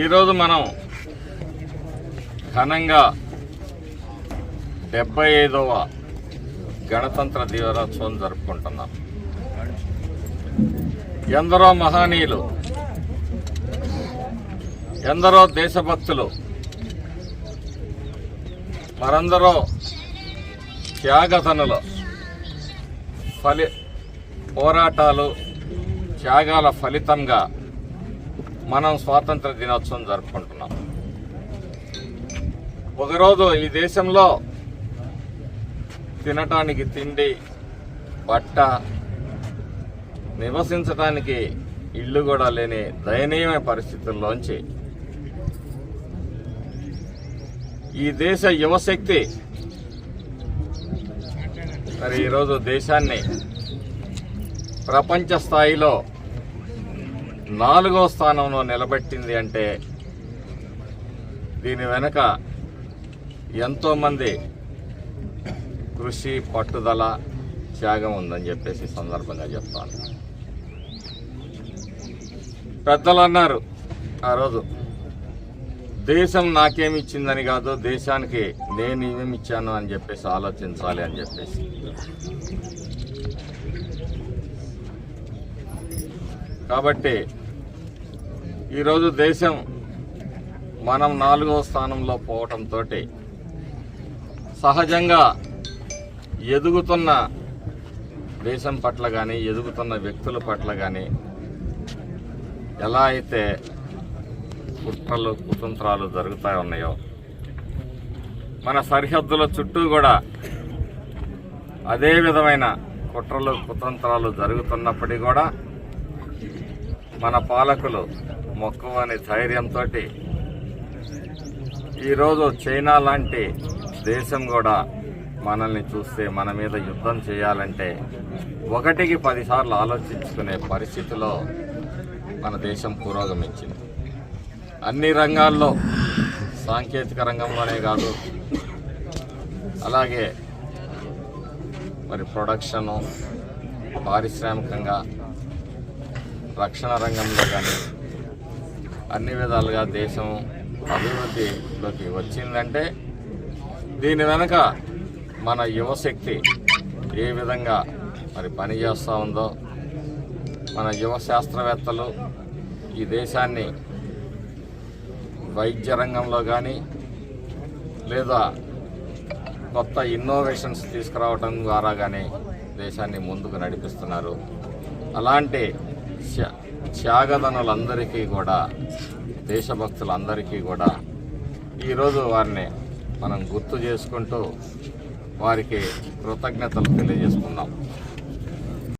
ఈరోజు మనం ఘనంగా డెబ్బై ఐదవ గణతంత్ర దీవరోత్సవం జరుపుకుంటున్నాం. ఎందరో మహనీయులు ఎందరో దేశభక్తులు మరందరో త్యాగతనులు ఫలి పోరాటాలు త్యాగాల ఫలితంగా మనం స్వాతంత్ర దినోత్సవం జరుపుకుంటున్నాం. ఒకరోజు ఈ దేశంలో తినటానికి తిండి బట్ట నివసించటానికి ఇల్లు కూడా లేని దయనీయమైన పరిస్థితుల్లోంచి ఈ దేశ యువశక్తి మరి ఈరోజు దేశాన్ని ప్రపంచ స్థాయిలో నాలుగో స్థానంలో నిలబెట్టింది అంటే దీని వెనుక ఎంతోమంది కృషి పట్టుదల త్యాగం ఉందని చెప్పేసి సందర్భంగా చెప్తాను. పెద్దలు అన్నారు ఆ రోజు దేశం నాకేమిచ్చిందని కాదు దేశానికి నేను ఏమేమి ఇచ్చాను అని చెప్పేసి ఆలోచించాలి అని చెప్పేసి. కాబట్టి ఈరోజు దేశం మనం నాలుగవ స్థానంలో పోవటంతో సహజంగా ఎదుగుతున్న దేశం పట్ల కానీ ఎదుగుతున్న వ్యక్తుల పట్ల కానీ ఎలా అయితే కుట్రలు కుతంత్రాలు జరుగుతూ ఉన్నాయో మన సరిహద్దుల చుట్టూ కూడా అదే విధమైన కుట్రలు కుతంత్రాలు జరుగుతున్నప్పటికీ కూడా మన పాలకులు మొక్కువని ధైర్యంతో ఈరోజు చైనా లాంటి దేశం కూడా మనల్ని చూస్తే మన మీద యుద్ధం చేయాలంటే ఒకటికి పదిసార్లు ఆలోచించుకునే పరిస్థితిలో మన దేశం పురోగమించింది. అన్ని రంగాల్లో సాంకేతిక రంగంలోనే కాదు అలాగే మరి ప్రొడక్షను పారిశ్రామికంగా రక్షణ రంగంలో కానీ అన్ని విధాలుగా దేశం అభివృద్ధిలోకి వచ్చిందంటే దీని వెనక మన యువశక్తి ఏ విధంగా మరి పనిచేస్తూ ఉందో మన యువ శాస్త్రవేత్తలు ఈ దేశాన్ని వైద్య రంగంలో కానీ లేదా కొత్త ఇన్నోవేషన్స్ తీసుకురావడం ద్వారా కానీ దేశాన్ని ముందుకు నడిపిస్తున్నారు. అలాంటి త్యాగదనులందరికీ కూడా దేశభక్తులందరికీ కూడా ఈరోజు వారిని మనం గుర్తు చేసుకుంటూ వారికి కృతజ్ఞతలు తెలియజేసుకున్నాం